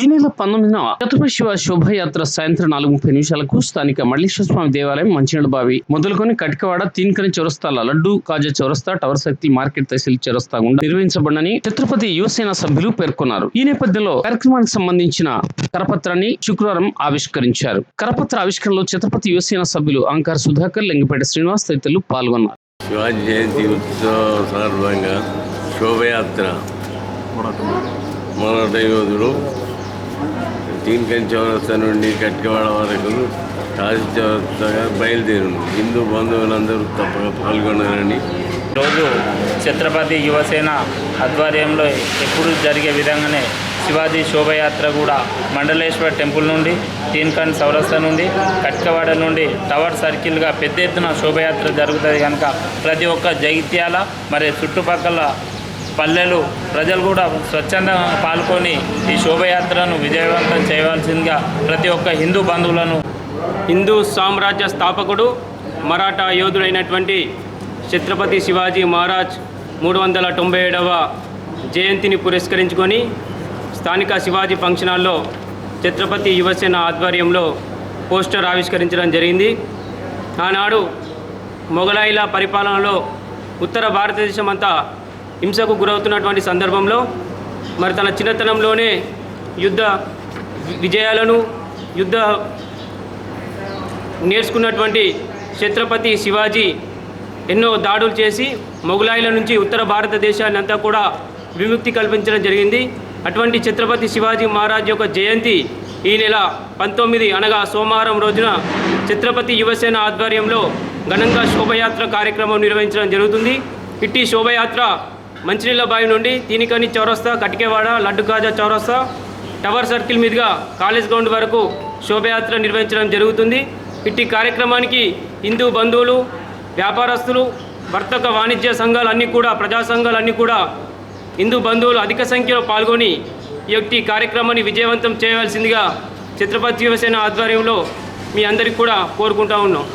ఈ నెల పంతొమ్మిదిన ఛత్రపతి శివ శోభయాత్ర సాయంత్రం నాలుగు ముప్పై నిమిషాలకు స్థానిక మల్లేశ్వర స్వామి దేవాలయం మంచినీళ్ళ బావి మొదలుకొని కటికవాడ తీన్కని చౌరస్తాల లడ్డు కాజా చౌరస్తా టవర్ శక్తి మార్కెట్ తహసీల్ చౌరస్తా గుండా నిర్వహించబడని ఛత్రపతి యువసేన సభ్యులు పేర్కొన్నారు. ఈ నేపథ్యంలో కార్యక్రమానికి సంబంధించిన కరపత్రాన్ని శుక్రవారం ఆవిష్కరించారు. కరపత్ర ఆవిష్కరణలో ఛత్రపతి యువసేన సభ్యులు అంకార్ సుధాకర్ లింగపేట శ్రీనివాస్ తదితరులు పాల్గొన్నారు. శివాజీ జయంతి ఉత్సవ సందర్భంగా శోభయాత్ర మన దైవదుడు తీన్కన్ చౌరస్తా నుండి కట్టివాడ వరకు కాశీ చౌరస్తాగా బయలుదేరు హిందూ బంధువులందరూ తప్పక పాల్గొనాలని. రోజు ఛత్రపతి యువసేన ఆధ్వర్యంలో ఎప్పుడు జరిగే విధంగానే శివాజీ శోభయాత్ర కూడా మండలేశ్వర టెంపుల్ నుండి తీన్కన్ సౌరస్థ నుండి కట్కవాడ నుండి టవర్ సర్కిల్గా పెద్ద ఎత్తున శోభయాత్ర జరుగుతుంది కనుక ప్రతి ఒక్క జగిత్యాల మరి చుట్టుపక్కల పల్లెలు ప్రజలు కూడా స్వచ్ఛందంగా పాల్గొని ఈ శోభయాత్రను విజయవంతం చేయవలసిందిగా ప్రతి ఒక్క హిందూ బంధువులను హిందూ సామ్రాజ్య స్థాపకుడు మరాఠా యోధుడైనటువంటి ఛత్రపతి శివాజీ మహారాజ్ మూడు వందల తొంభై ఏడవ జయంతిని పురస్కరించుకొని స్థానిక శివాజీ ఫంక్షన్ హాల్లో ఛత్రపతి యువసేన ఆధ్వర్యంలో పోస్టర్ ఆవిష్కరించడం జరిగింది. ఆనాడు మొఘలాయిల పరిపాలనలో ఉత్తర భారతదేశం అంతా హింసకు గురవుతున్నటువంటి సందర్భంలో మరి తన చిన్నతనంలోనే యుద్ధ విజయాలను యుద్ధ నేర్చుకున్నటువంటి ఛత్రపతి శివాజీ ఎన్నో దాడులు చేసి మొఘలాయిల నుంచి ఉత్తర భారతదేశాన్ని అంతా కూడా విముక్తి కల్పించడం జరిగింది. అటువంటి ఛత్రపతి శివాజీ మహారాజ్ యొక్క జయంతి ఈ నెల పంతొమ్మిది అనగా సోమవారం రోజున ఛత్రపతి యువసేన ఆధ్వర్యంలో ఘనంగా శోభయాత్ర కార్యక్రమం నిర్వహించడం జరుగుతుంది. ఇట్టి శోభయాత్ర మంచినీళ్ళ బావి నుండి తీనికని చౌరస్తా కటికేవాడ లడ్డు కాజా చౌరస్తా టవర్ సర్కిల్ మీదుగా కాలేజ్ గ్రౌండ్ వరకు శోభయాత్ర నిర్వహించడం జరుగుతుంది. ఇట్టి కార్యక్రమానికి హిందూ బంధువులు వ్యాపారస్తులు వర్తక వాణిజ్య సంఘాలు అన్నీ కూడా ప్రజా సంఘాలు అన్నీ కూడా హిందూ బంధువులు అధిక సంఖ్యలో పాల్గొని ఈ యొక్క కార్యక్రమాన్ని విజయవంతం చేయవలసిందిగా ఛత్రపతి యువసేన ఆధ్వర్యంలో మీ అందరికీ కూడా కోరుకుంటా ఉన్నాం.